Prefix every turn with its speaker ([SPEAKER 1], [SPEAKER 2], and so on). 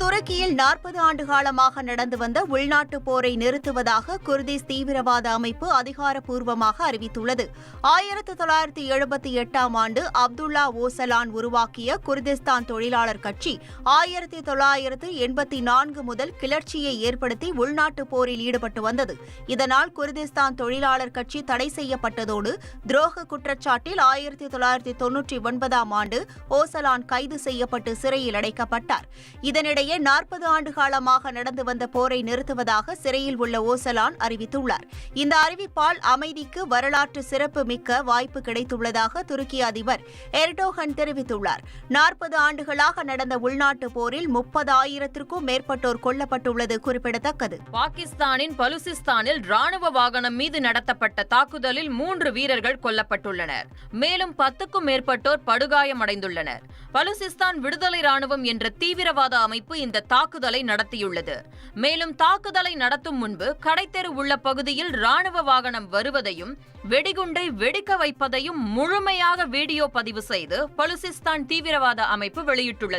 [SPEAKER 1] துருக்கியில் நாற்பது ஆண்டு காலமாக நடந்து வந்த உள்நாட்டு போரை நிறுத்துவதாக குர்திஸ் தீவிரவாத அமைப்பு அதிகாரப்பூர்வமாக அறிவித்துள்ளது. ஆயிரத்தி தொள்ளாயிரத்தி எழுபத்தி எட்டாம் ஆண்டு அப்துல்லா ஓசலான் உருவாக்கிய குர்திஸ்தான் தொழிலாளர் கட்சி ஆயிரத்தி தொள்ளாயிரத்து எண்பத்தி நான்கு முதல் கிளர்ச்சியை ஏற்படுத்தி உள்நாட்டு போரில் ஈடுபட்டு வந்தது. இதனால் குர்திஸ்தான் தொழிலாளர் கட்சி தடை செய்யப்பட்டதோடு துரோக குற்றச்சாட்டில் ஆயிரத்தி தொள்ளாயிரத்தி தொன்னூற்றி ஒன்பதாம் ஆண்டு ஓசலான் கைது செய்யப்பட்டு சிறையில் அடைக்கப்பட்டார். இதனிடையே நாற்பது ஆண்டு காலமாக நடந்து வந்த போரை நிறுத்துவதாக சிறையில் உள்ள ஓசலான் அறிவித்துள்ளார். இந்த அறிவிப்பால் அமைதிக்கு வரலாற்று சிறப்பு மிக்க வாய்ப்பு கிடைத்துள்ளதாக துருக்கி அதிபர் எர்டோகன் தெரிவித்துள்ளார். நாற்பது ஆண்டுகளாக நடந்த உள்நாட்டு போரில் முப்பது ஆயிரத்திற்கும் மேற்பட்டோர் கொல்லப்பட்டுள்ளது குறிப்பிடத்தக்கது.
[SPEAKER 2] பாகிஸ்தானின் பலுசிஸ்தானில் ராணுவ வாகனம் மீது நடத்தப்பட்ட தாக்குதலில் மூன்று வீரர்கள் கொல்லப்பட்டுள்ளனர். மேலும் பத்துக்கும் மேற்பட்டோர் படுகாயமடைந்துள்ளனர். பலுசிஸ்தான் விடுதலை ராணுவம் என்ற தீவிரவாத அமைப்பு இந்த தாக்குதலை நடத்தியுள்ளது. மேலும் தாக்குதலை நடத்தும் முன்பு கடைத்தெரு உள்ள பகுதியில் ராணுவ வாகனம் வருவதையும் வெடிகுண்டை வெடிக்க வைப்பதையும் முழுமையாக வீடியோ பதிவு செய்து பலுசிஸ்தான் தீவிரவாத அமைப்பு வெளியிட்டுள்ளது.